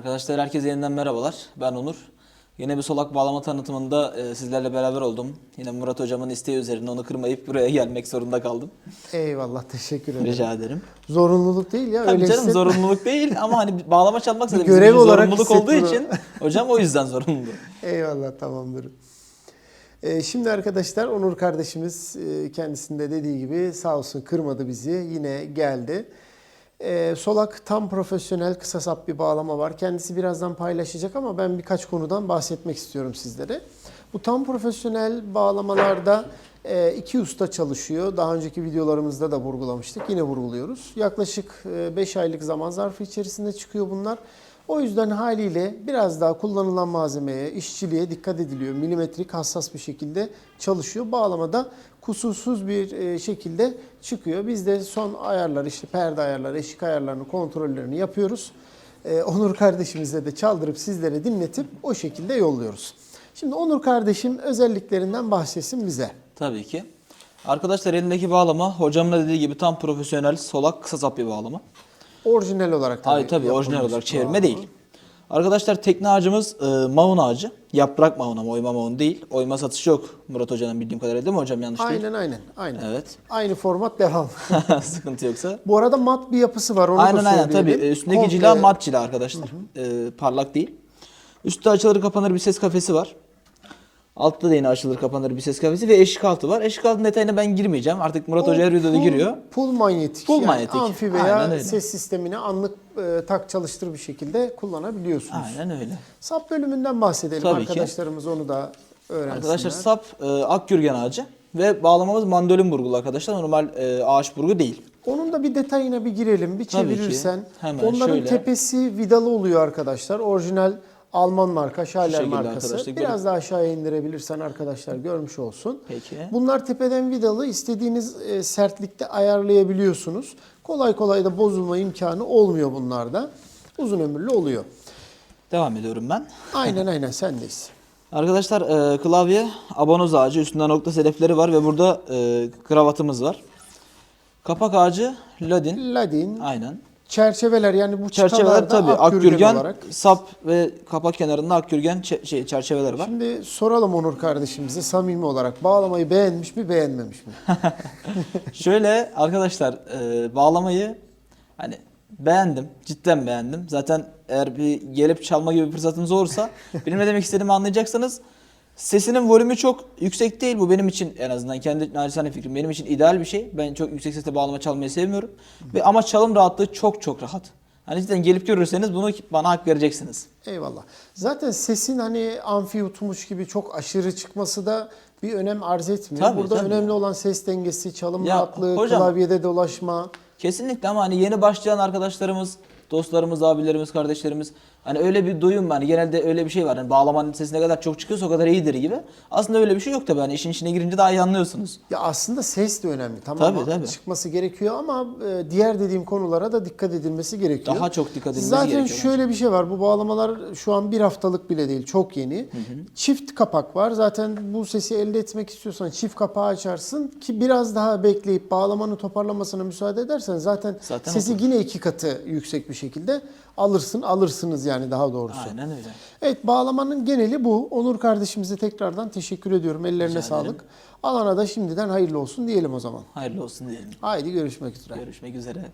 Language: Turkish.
Arkadaşlar herkese yeniden merhabalar. Ben Onur. Yine bir solak bağlama tanıtımında e, sizlerle beraber oldum. Yine Murat hocamın isteği üzerine onu kırmayıp buraya gelmek zorunda kaldım. Eyvallah teşekkür ederim. Rica ederim. Zorunluluk değil ya. Tabii öyle canım hissetme. zorunluluk değil ama hani bağlama çalmak bizim görev için olarak zorunluluk olduğu için hocam o yüzden zorunlu. Eyvallah tamamdır. Ee, şimdi arkadaşlar Onur kardeşimiz e, kendisinde dediği gibi sağ olsun kırmadı bizi. Yine geldi. Ee, solak tam profesyonel kısa sap bir bağlama var. Kendisi birazdan paylaşacak ama ben birkaç konudan bahsetmek istiyorum sizlere. Bu tam profesyonel bağlamalarda e, iki usta çalışıyor. Daha önceki videolarımızda da vurgulamıştık. Yine vurguluyoruz. Yaklaşık 5 aylık zaman zarfı içerisinde çıkıyor bunlar. O yüzden haliyle biraz daha kullanılan malzemeye, işçiliğe dikkat ediliyor. Milimetrik hassas bir şekilde çalışıyor. Bağlamada kusursuz bir e, şekilde çıkıyor. Biz de son ayarlar işte perde ayarları, eşik ayarlarını, kontrollerini yapıyoruz. Ee, Onur kardeşimizle de çaldırıp sizlere dinletip o şekilde yolluyoruz. Şimdi Onur kardeşim özelliklerinden bahsetsin bize. Tabii ki. Arkadaşlar elindeki bağlama hocamın dediği gibi tam profesyonel solak kısa sap bir bağlama. Orijinal olarak tabii. Hayır tabii orijinal olarak çevirme bağlama. değil. Arkadaşlar tekne ağacımız e, maun ağacı. Yaprak maun ama oyma maun değil. Oyma satışı yok Murat Hoca'nın bildiğim kadarıyla değil mi hocam yanlış değil. Aynen aynen. Aynen. Evet. Aynı format devam. Sıkıntı yoksa. Bu arada mat bir yapısı var onu aynen da aynen tabii. söyleyelim. E, Üstündeki Komple- cila mat cila arkadaşlar. E, parlak değil. Üstte açılır kapanır bir ses kafesi var. Altta da yine açılır kapanır bir ses kafesi ve eşik altı var. Eşik altının detayına ben girmeyeceğim. Artık Murat Hoca her videoda giriyor. Pul manyetik. Pul yani manyetik. Amfi veya ses sistemini anlık e, tak çalıştır bir şekilde kullanabiliyorsunuz. Aynen öyle. Sap bölümünden bahsedelim Tabii ki. arkadaşlarımız onu da öğrensinler. Arkadaşlar sap e, akgürgen ağacı ve bağlamamız mandolin burgulu arkadaşlar. Normal e, ağaç burgu değil. Onun da bir detayına bir girelim, bir Tabii ki. çevirirsen. Hemen Onların şöyle. tepesi vidalı oluyor arkadaşlar. Orijinal Alman marka, Schaller şekilde markası. arkadaşlar, Biraz daha aşağıya indirebilirsen arkadaşlar görmüş olsun. Peki. Bunlar tepeden vidalı. istediğiniz e, sertlikte ayarlayabiliyorsunuz. Kolay kolay da bozulma imkanı olmuyor bunlarda. Uzun ömürlü oluyor. Devam ediyorum ben. Aynen aynen sendeyiz. Arkadaşlar e, klavye abonoz ağacı üstünde nokta sedefleri var ve burada e, kravatımız var. Kapak ağacı ladin. Ladin, Aynen. Çerçeveler yani bu Çerçeveler tabii akgürgen olarak. sap ve kapak kenarında akgürgen şey, çerçeveler var. Şimdi soralım Onur kardeşimize samimi olarak bağlamayı beğenmiş mi beğenmemiş mi? Şöyle arkadaşlar e, bağlamayı hani beğendim. Cidden beğendim. Zaten eğer bir gelip çalma gibi bir fırsatınız olursa benim ne demek istediğimi anlayacaksınız. Sesinin volümü çok yüksek değil. Bu benim için en azından kendi naçizane fikrim. Benim için ideal bir şey. Ben çok yüksek sesle bağlama çalmayı sevmiyorum. Ve ama çalım rahatlığı çok çok rahat. Hani cidden gelip görürseniz bunu bana hak vereceksiniz. Eyvallah. Zaten sesin hani amfi yutmuş gibi çok aşırı çıkması da bir önem arz etmiyor. Tabii, Burada tabii. önemli olan ses dengesi, çalım Ya, rahatlığı, hocam- klavyede dolaşma. Kesinlikle ama hani yeni başlayan arkadaşlarımız, dostlarımız, abilerimiz, kardeşlerimiz hani öyle bir duyum var. Hani genelde öyle bir şey var. Hani bağlamanın sesi ne kadar çok çıkıyorsa o kadar iyidir gibi. Aslında öyle bir şey yok tabii. Hani işin içine girince daha iyi anlıyorsunuz. Ya aslında ses de önemli. Tamam Tabii, tabii. çıkması gerekiyor ama e, diğer dediğim konulara da dikkat edilmesi gerekiyor. Daha çok dikkat edilmesi Zaten gerekiyor şöyle bir şey var. Bu bağlamalar şu an bir haftalık bile değil. Çok yeni. Çift kapak var. Zaten bu sesi elde etmek istiyorsan çift kapağı açarsın ki biraz daha bekleyip bağlamanın toparlamasına müsaade edersen zaten, Zaten sesi yine iki katı yüksek bir şekilde alırsın. Alırsınız yani daha doğrusu. Aynen öyle. Evet bağlamanın geneli bu. Onur kardeşimize tekrardan teşekkür ediyorum. Ellerine Rica sağlık. ederim. Alana da şimdiden hayırlı olsun diyelim o zaman. Hayırlı olsun diyelim. Haydi görüşmek üzere. Görüşmek üzere.